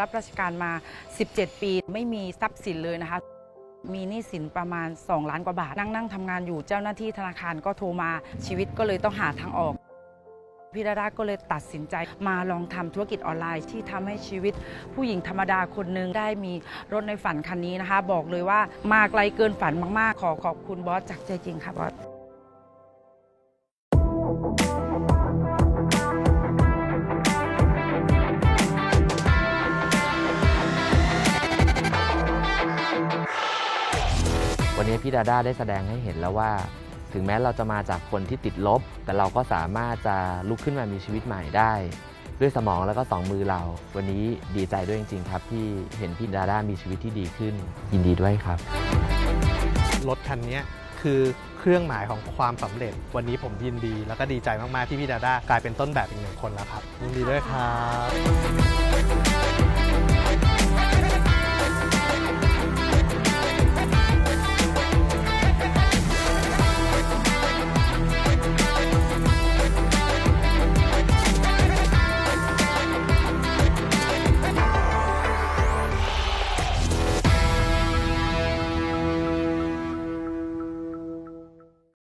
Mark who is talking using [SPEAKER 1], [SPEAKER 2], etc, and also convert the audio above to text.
[SPEAKER 1] รับราชการมา 17 ปีไม่มีทรัพย์สินเลยนะคะ มีหนี้สินประมาณ 2 ล้านกว่าบาท นั่งนั่งทำงานอยู่เจ้าหน้าที่ธนาคารก็โทรมาชีวิตก็เลยต้องหาทางออกพี่ดาดาก็เลยตัดสินใจมาลองทำธุรกิจออนไลน์ ที่ทำให้ชีวิตผู้หญิงธรรมดาคนหนึ่งได้มีรถในฝันคันนี้นะคะ บอกเลยว่ามาไกลเกินฝันมากๆ ขอขอบคุณบอสจากใจจริงค่ะบอส
[SPEAKER 2] วันนี้พี่ดาด้าได้แสดงให้เห็นแล้วว่า ถึงแม้เราจะมาจากคนที่ติดลบ แต่เราก็สามารถจะลุกขึ้นมามีชีวิตใหม่ได้ ด้วยสมองแล้วก็สองมือเรา วันนี้ดีใจด้วยจริง ๆ ครับ ที่เห็นพี่ดาด้ามีชีวิตที่ดีขึ้น ยินดีด้วยครับ
[SPEAKER 3] รถคันนี้คือเครื่องหมายของความสำเร็จ วันนี้ผมยินดี แล้วก็ดีใจมาก ๆ ที่พี่ดาด้ากลายเป็นต้นแบบอีกหนึ่งคนแล้วครับยินดีด้วยครับ